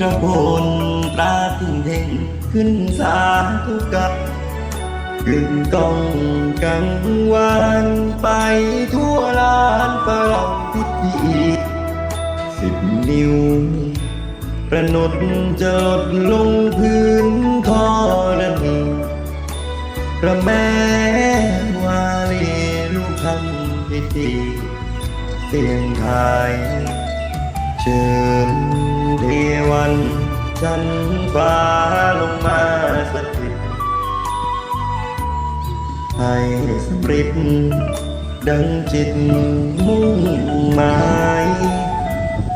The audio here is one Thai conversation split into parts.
กระโปนตราถึงเท่งขึ้นสาธุกับกึ่งกองกังวานไปทั่วลานประลองพิธีสิบนิ้ว ประนดจะลดลงพื้นทอระนีพระแม่วาลีลูกคำพิธีเสียงไทย เชิญเทวันจันฟ้าลงมาสถิตให้สำริดดังจิตมุ่งหมาย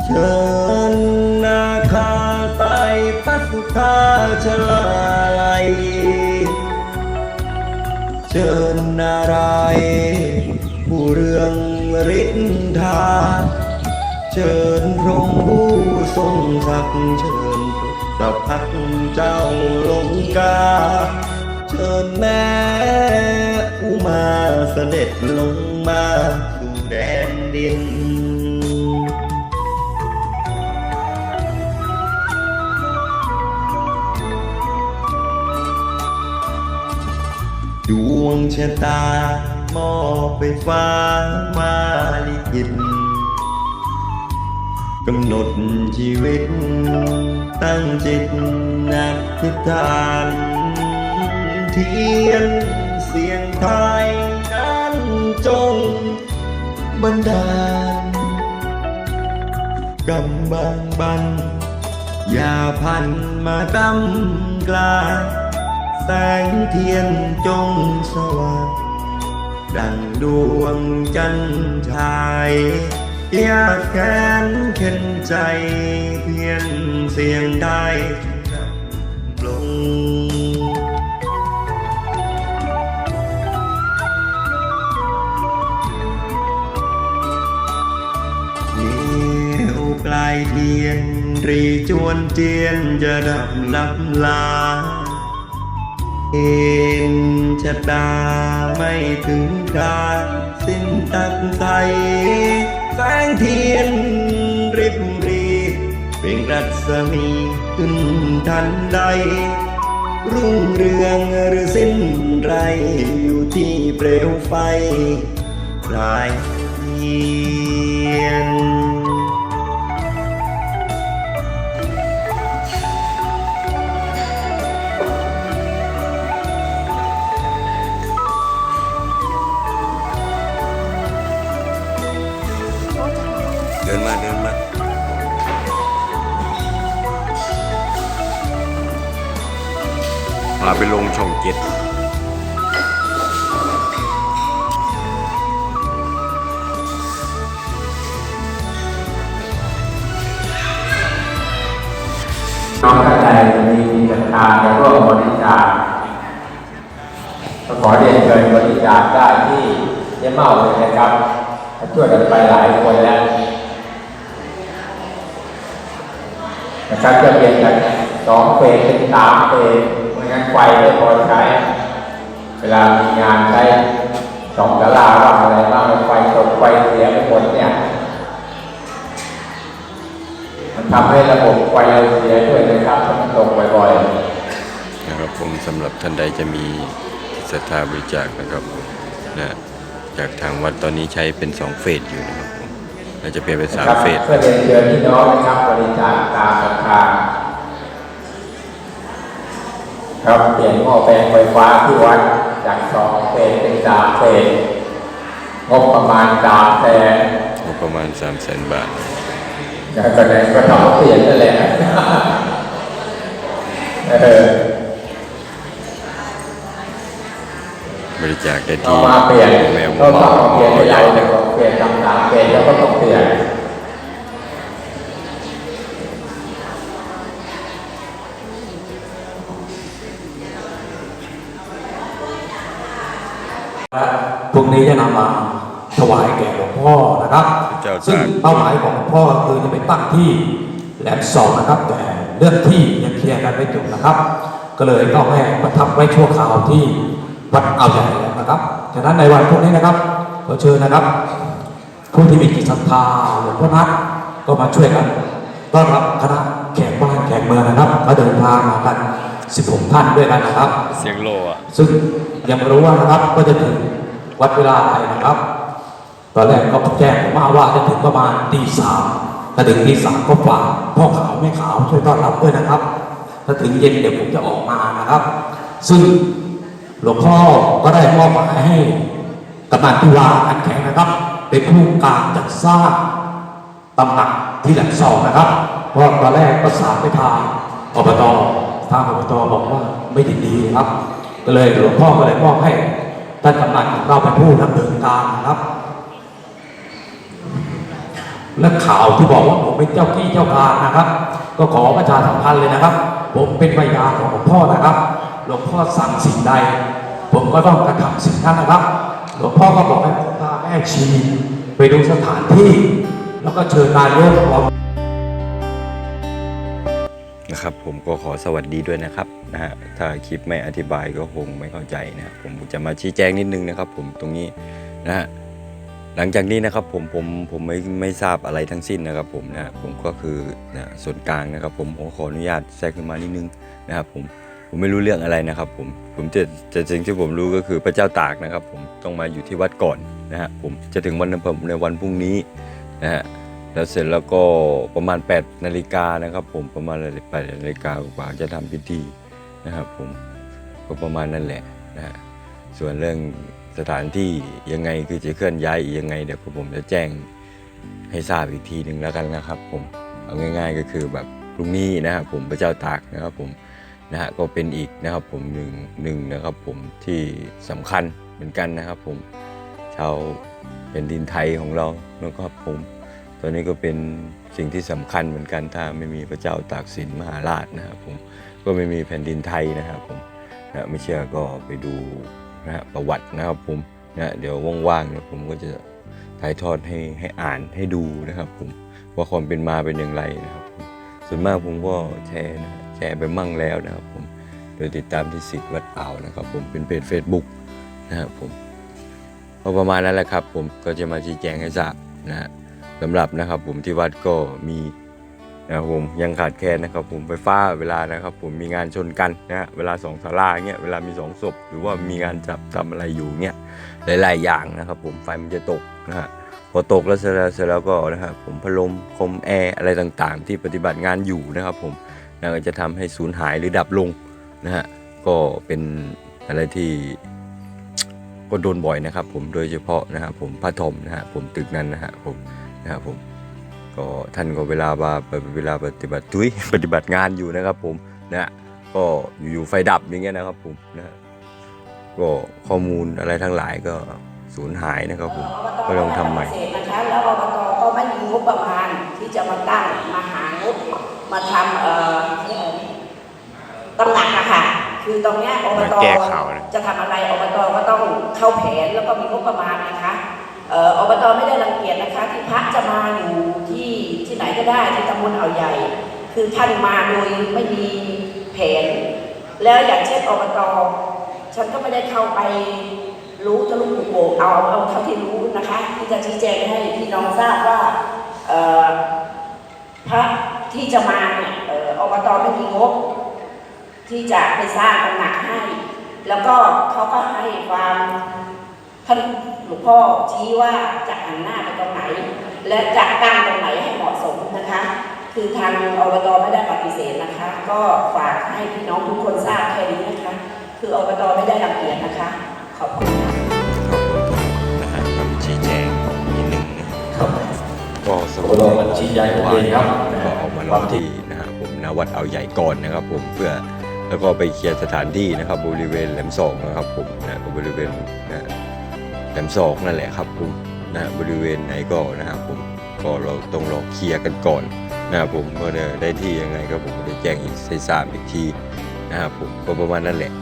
เชิญนาคาไตพระสุธาชลาลัยเชิญนารายผู้เรืองฤทธา เชิญพระองผู้ทรงศักดิ์เชิญพระพักเจ้าลงกา เชิญแม่อุมาเสด็จลงมาสู่แดนดินดวงชะตามอบไปฟ้ามาลิขิต กำหนดชีวิต ตั้งจิตนักทิฏฐานเทียนเสียงไทยนั้นจงบันดาลกำบังบัน อย่าพันมาตำกลา แสงเทียนจงสว่างดังดวงจันทร์ชาย ยากแค้นเข็นใจเพียนเสียงได้ลงเยี่ยวปลายเทียนรีจวนเจียนจะดับลับลาเห็นชะตาไม่ถึงคราสิ้นตักใสแส งเทียนริบรีเปล่งรัศมีขึ้นทันใด รุ่งเรืองหรือสิ้นไรอยู่ที่เปลวไฟปลายเทียน ดินมาเดินมาพาไปลงช่องเจ็ดน้องท่านใดมีจิตศรัทธาจะร่วมบริจาคขอเรียนเชิญบริจาคได้ที่เจ๊เมาเลยนะครับช่วยกันไปหลายคนแล้ว นะครับจะเปลี่ยนจากสองเฟสเป็นสามเฟสเพราะงั้นไฟไม่พอใช้ เวลามีงานใช้สองตลาบ้างอะไรบ้างไฟตกไฟเสียไปหมดเนี่ย มันทำให้ระบบไฟเราเสียด้วยนะครับมันตกบ่อยๆนะครับผมสำหรับท่านใดจะมีศรัทธาบริจาคนะครับนะจากทางวัดตอนนี้ใช้เป็นสองเฟสอยู่นะครับ เราจะเปลี่ยนเป็นสามเฟสเพื่อเรียนเชิญพี่น้องนะครับบริจาคตามศรัทธาครับเปลี่ยนหม้อแปลงไฟฟ้าที่วัดจากสองเฟสเป็นสามเฟสงบประมาณสามแสนงบประมาณ3 0 0 0 0 0บาทคการแสดงก็ต้องเปลี่ยนนั่นแหละเออบริจาคได้เอาที่มาเปลี่ยนแมวก็หมต้องอเปลี่ยนหมไปอใหใหญ่ญ่นะเป ลี่ยนคำถามเปลี่ยนแล้วก็ต้องเปลี่ยนและพรุ่งนี้จะนำมาถวายแก่หลวงพ่อนะครับเจ้าซึ่งตากเป้าหมายของหลวงพ่อก็คือจะไปตั้งที่แหลมสองนะครับ แต่เรื่องที่ยังเคลียร์กันไม่จบนะครับ ก็เลยต้องให้ประทับไว้ชั่วคราวที่วัดอ่าวใหญ่นะครับ ฉะนั้นในวันพรุ่งนี้นะครับขอเชิญนะครับ ผู้ที่มีจิตศรัทธาหลวงพ่อนัทก็มาช่วยกันต้อนรับคณะแขกบ้านแขกเมืองนะครับก็เดินทางมากัน 16 ท่านด้วยกันนะครับ เสียงโลอะซึ่งยังไม่รู้ว่านะครับก็จะถึงวัดเวลาอะไรนะครับ ตอนแรกก็แจ้งผมมาว่าจะถึงประมาณตีสามถ้าถึงตีสามก็ฝากพ่อขาวแม่ขาวช่วยต้อนรับด้วยนะครับ ถ้าถึงเย็นเดี๋ยวผมจะออกมานะครับ ซึ่งหลวงพ่อก็ได้มอบหมายให้กำนันที่วาอันแข็งนะครับ เป็นผู้การจัดสร้างตำหนักที่แหลมสองนะครับเพราะตอนแรกประสานไปทางอบตทางอบตบอกว่าไม่ดีดีครับ ก็เลยหลวงพ่อก็เลยมอบให้ท่านกำนันของเราเป็นผู้ดำเนินการนะครับ และข่าวที่บอกว่าผมเป็นเจ้าที่เจ้าการนะครับ ก็ขอประชาสัมพันธ์เลยนะครับ ผมเป็นพยานของหลวงพ่อนะครับ หลวงพ่อสั่งสิ่งใด ผมก็ต้องกระทำสิ่งนั้นนะครับ หลวงพ่อก็บอกให้ผม ม่ชีไปดูสถานที่ แล้วก็เชิญนายกพร้อมนะครับผมก็ขอสวัสดีด้วยนะครับนะฮะถ้าคลิปไม่อธิบายก็คงไม่เข้าใจนะผมจะมาชี้แจงนิดนึงนะครับ ผมตรงนี้นะฮะหลังจากนี้นะครับผมผมผมไม่ไม่ทราบอะไรทั้งสิ้นนะครับ ผมนะผมก็คือนะส่วนกลางนะครับ ผมขอขออนุญาตแทรกขึ้นมานิดนึงนะครับผม ผมไม่รู้เรื่องอะไรนะครับผมผมจะจะสิ่งที่ผมรู้ก็คือพระเจ้าตากนะครับผมต้องมาอยู่ที่วัดก่อนนะฮะผมจะถึงวันในวันพรุ่งนี้นะฮะแล้วเสร็จแล้วก็ประมาณ8นาฬิกานะครับ ผมประมาณ8นาฬิกากว่าจะทำพิธีนะครับผมก็ประมาณนั้นแหละนะฮะส่วนเรื่องสถานที่ยังไงคือจะเคลื่อนย้ายยังไง เดี๋ยวผมจะแจ้งให้ทราบอีกทีหนึ่งแล้วกันนะครับ ผมเอาง่าย ๆก็คือแบบพรุ่งนี้นะครับผมพระเจ้าตากนะครับผม นะฮะก็เป็นอีกนะครับผมหนึ่งหนึ่งนะครับผมที่สำคัญเหมือนกันนะครับผมชาวเป็นดินไทยของเรานะครับผมตอนนี้ก็เป็นสิ่งที่สำคัญเหมือนกันถ้าไม่มีพระเจ้าตากสินมหาราชนะครับผมก็ไม่มีแผ่นดินไทยนะครับผมนะไม่เชื่อก็ไปดูนะฮะประวัตินะครับผมนะเดี๋ยวว่างๆเนี่ยผมก็จะถ่ายทอดให้ให้อ่านให้ดูนะครับผมว่าความเป็นมาเป็นอย่างไรนะครับผมส่วนมากผมก็แชร์นะ ร์ไปมั่งแล้วนะครับผมโดยติดตามที่สิทธิ์วัดอ่าวนะครับ ผมเป็นเพจ Facebook นะครับผมก็ประมาณนั้นแหละครับ ผมก็จะมาชี้แจงให้ทราบนะฮะสำหรับนะครับ ผมที่วัดก็มีนะครับผมยังขาดแคลนนะครับ ผมไฟฟ้าเวลานะครับ ผมมีงานชนกันนะฮะเวลาสองศาลาเงี้ยเวลามีสองศพหรือว่ามีงานจับทำอะไรอยู่เงี้ยหลาย ๆ อย่างนะครับ ผมไฟมันจะตกนะฮะพอตกแล้วเสร็จแล้วเสร็จแล้วก็นะครับผมพัดลมคอมแอร์อะไรต่างๆ ที่ปฏิบัติงานอยู่นะครับ ผม นะก็จะทำให้สูญหายหรือดับลงนะฮะก็เป็นอะไรที่ก็โดนบ่อยนะครับ ผมโดยเฉพาะนะครับผมพระทอมนะฮะผมตึกนั้นนะฮะผมนะครับผมก็ท่านก็เวลามาเวลาปฏิบัติทุยปฏิบัติงานอยู่นะครับ ผมนะฮะก็อยู่ๆไฟดับอย่างเงี้ยนะครับ ผมนะฮะก็ข้อมูลอะไรทั้งหลายก็สูญหายนะครับผมก็ต้องทำใหม่เกษตรนะคะแล้วอบตก็ไม่มีงบประมาณที่จะมาตั้งมาหางบ มาทำเอ่อตำหนักอะค่ะ คือตรงเนี้ยอบตมาแก้ข่าวนะ จะทำอะไรอบตก็ต้องเข้าแผนแล้วก็มีงบประมาณนะคะเอ่ออบตไม่ได้รังเกียจนะคะ ที่พระจะมาอยู่ที่ที่ไหนก็ได้ที่ตำบลอ่าวใหญ่ คือท่านมาโดยไม่มีแผน แล้วอย่างเช่นอบตฉันก็ไม่ได้เข้าไปรู้ทะลุปุโปร่งเอาเอาเท่าที่รู้นะคะ ที่จะชี้แจงให้พี่น้องทราบว่าเอ่อ พระ ที่จะมาเนี่ยเอ่ออบตไม่มีงบ ที่จะไปสร้างตำหนักให้ แล้วก็เขาก็ให้ความท่านหลวงพ่อชี้ว่าจะหันหน้าไปตรงไหน และจะตั้งตรงไหนให้เหมาะสมนะคะ คือทางอบตไม่ได้ปฏิเสธนะคะ ก็ฝากให้พี่น้องทุกคนทราบแค่นี้นะคะ คืออบตไม่ได้รังเกียจนะคะ ขอบคุณค่ะขอบคุณนะฮะคำชี้แจงนิดนึงนะครับก็สรุปเราบัญชีใหญ่ของเองครับ ก็ออกมารอที่นะฮะผมนวัดเอาใหญ่ก่อนนะครับ ผมเพื่อแล้วก็ไปเคลียร์สถานที่นะครับ บริเวณแหลมสองนะครับ ผมนะบริเวณนะแหลมสองนั่นแหละครับผมนะบริเวณไหนก็นะครับผมก็เราต้องรอเคลียร์กันก่อนนะครับผมก็ได้ได้ที่ยังไงก็ผมจะแจ้งอีกให้ทราบอีกทีนะครับผมก็ประมาณนั้นแหละ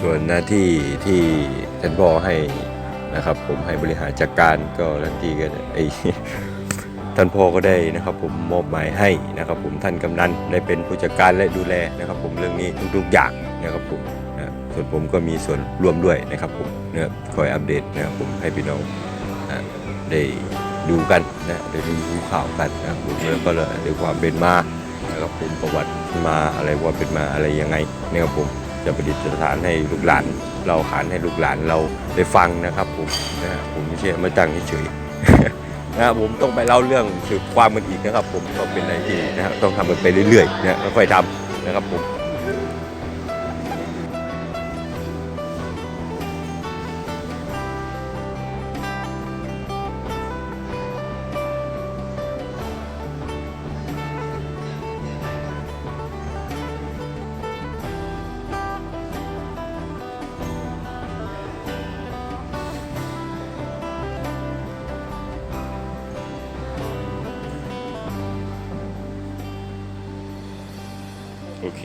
ส่วนหน้าที่ที่ท่านพ่อให้ นะครับ ผมให้บริหารจัดการก็ทันทีก็ไอท่านพ่อก็ได้นะครับ ผมมอบหมายให้นะครับ ผมท่านกำนันได้เป็นผู้จัดการและดูแลนะครับ ผมเรื่องนี้ทุกๆอย่างนะครับผมนะส่วนผมก็มีส่วนร่วมด้วยนะครับ ผมนะครับคอยอัปเดตนะครับผมให้พี่น้องอ่าได้ดูกันนะได้ดูข่าวกันนะครับผมแล้วก็เลยด้วยความเป็นมานะครับผมประวัติมาอะไรว่าเป็นมาอะไรยังไงนะครับผมจะประดิษฐานให้ลูกหลาน เราขานให้ลูกหลานเราได้ฟังนะครับผมนะฮะผมไม่ใช่มาตั้งเฉยๆนะครับผมต้องไปเล่าเรื่องสืบความมันอีกนะครับ ผมก็เป็นอะไรที่นะฮะต้องทำมันไปเรื่อยๆนะค่อยๆทำนะครับผม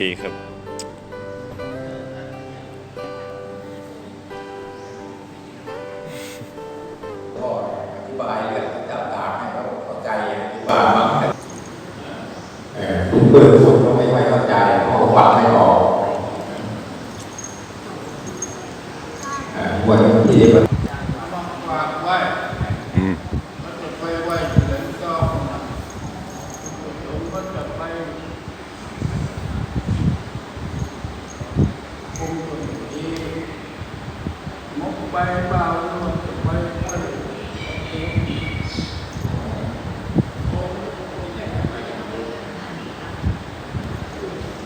เคครับ ก็อธิบายเรื่องต่างๆให้เขาเข้าใจอธิบายบ้างเออเพื่อนพูดก็ไม่ค่อยเข้าใจเพราะฟังไม่ออกอ่อวันที่มัน ฝากไว้ อืม มันจะไปไว้ที่ไหนก็ผมก็จะไปคงจะมีมกไปเปล่าหรือว่าจะไปไว้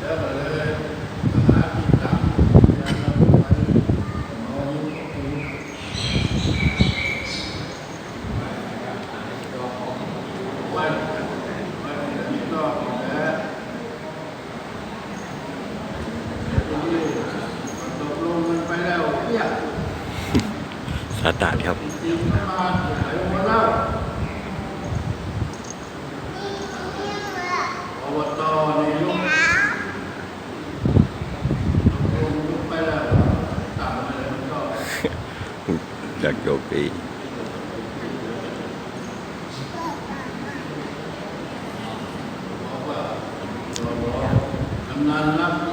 แล้วก็เลยหาที่ตั้งแล้วก็ไปเอาอยู่ที่วันวันนี้ก็นะทีนี้ตกลงกันไปแล้วเนี่ย สาตาดครับ จริงๆมาไหนมาเล่าอบตนี่ลุกตกลงลุกไปแล้วต่างไปแล้วก็ อยากโยกไป บอกว่าเราบอก ก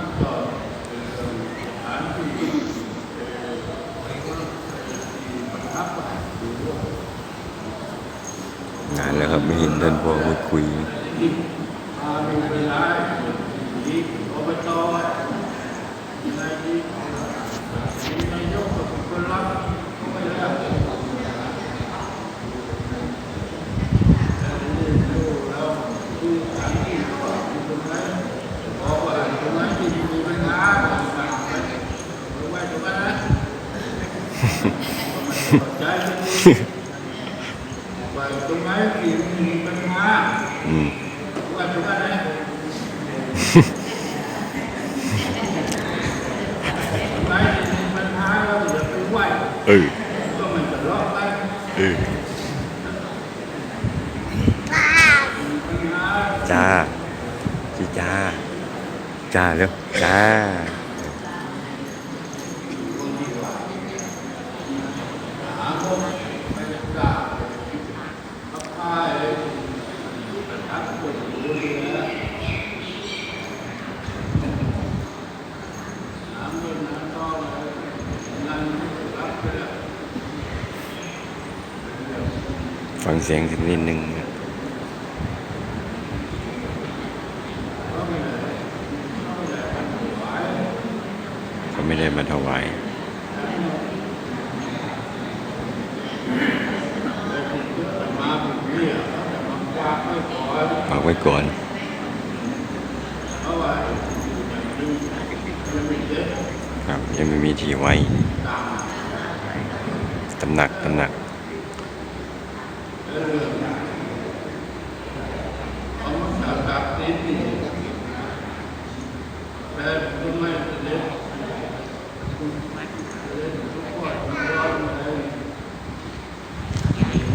Weil zum Beispiel เสียงสักนิดนึงนะก็ไม่ได้ไม่ได้กันไหวเขาไม่ได้มาถวายบอฝากไว้ก่อนยังไม่เยอะครับยังไม่มีที่ไว้ตามตำหนักตำหนัก เรื่องเอามาจากดับนิดนี่แต่ก็ไม่เล่นเล่นทุกวันทุกวันเลย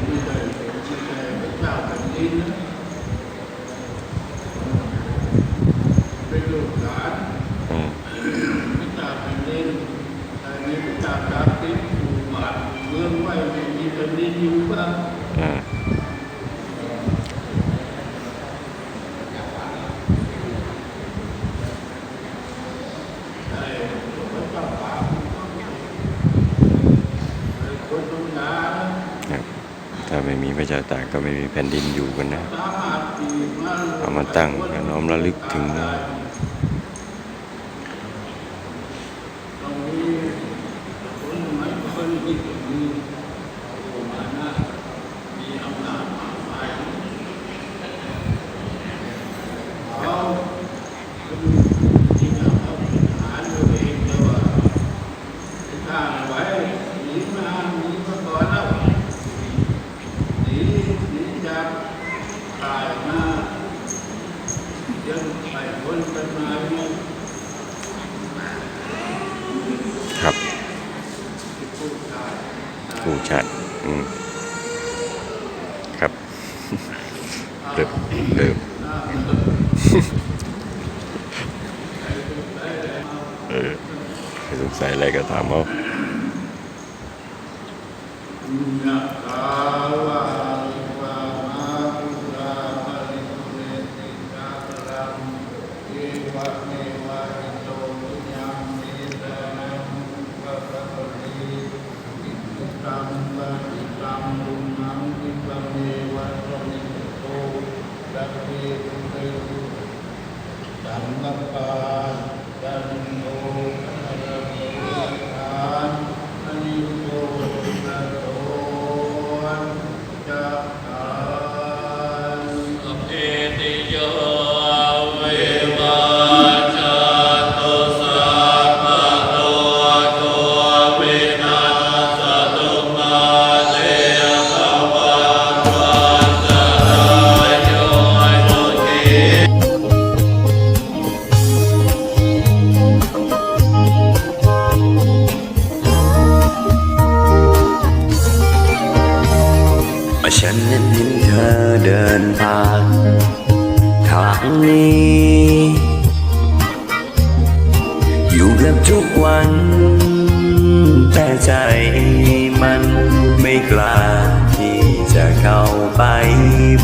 ไม่ได้ไม่ได้พระเจ้าแผ่นดินนะเป็นลูกหลาน อืม พระเจ้าแผ่นดินแต่ในพระเจ้าดับนิดอยู่บ้านเมืองไว้ไม่มีแผ่นดินอยู่บ้าง อืม ใช่พระเจ้าป่าคนตรงนั้น ครับถ้าไม่มีพระเจ้าตากก็ไม่มีแผ่นดินอยู่กันนะ สามารถที่มา เอามาตั้งน้อมระลึกถึง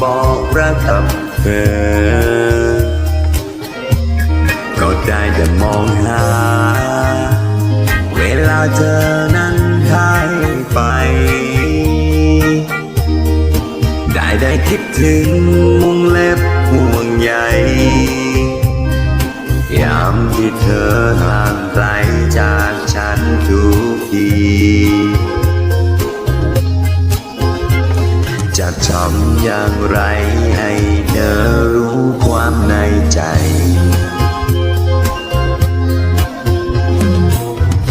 บอกรักกับเธอก็ได้แต่มองหา เวลาเธอนั้นหายไป ได้ได้คิดถึงมุงเล็บห่วงใยยามที่เธอห่างไกลจากฉันทุกที จะทำอย่างไรให้เธอรู้ความในใจ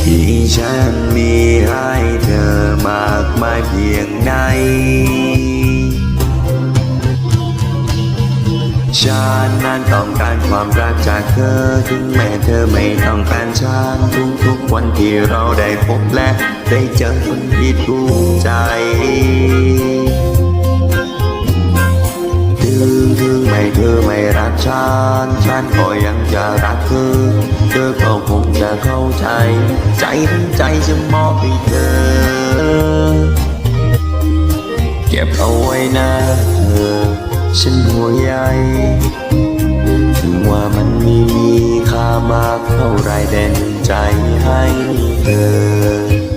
ที่ฉันมีให้เธอมากมายเพียงไหนฉันนั้นต้องการความรักจากเธอ ถึงแม้เธอไม่ต้องการฉันทุกทุกๆวันที่เราได้พบและ ได้เจอคนที่ถูกใจ ไม่เธอไม่รักฉัน ฉันก็ยังจะรักเธอ เธอก็คงจะเข้าใจ ใจทั้งใจจะมอบให้เธอ เก็บเอาไว้นะเธอ ฉันห่วงใยถึงว่ามันไม่มีค่ามากเท่าไรเด่นใจให้เธอ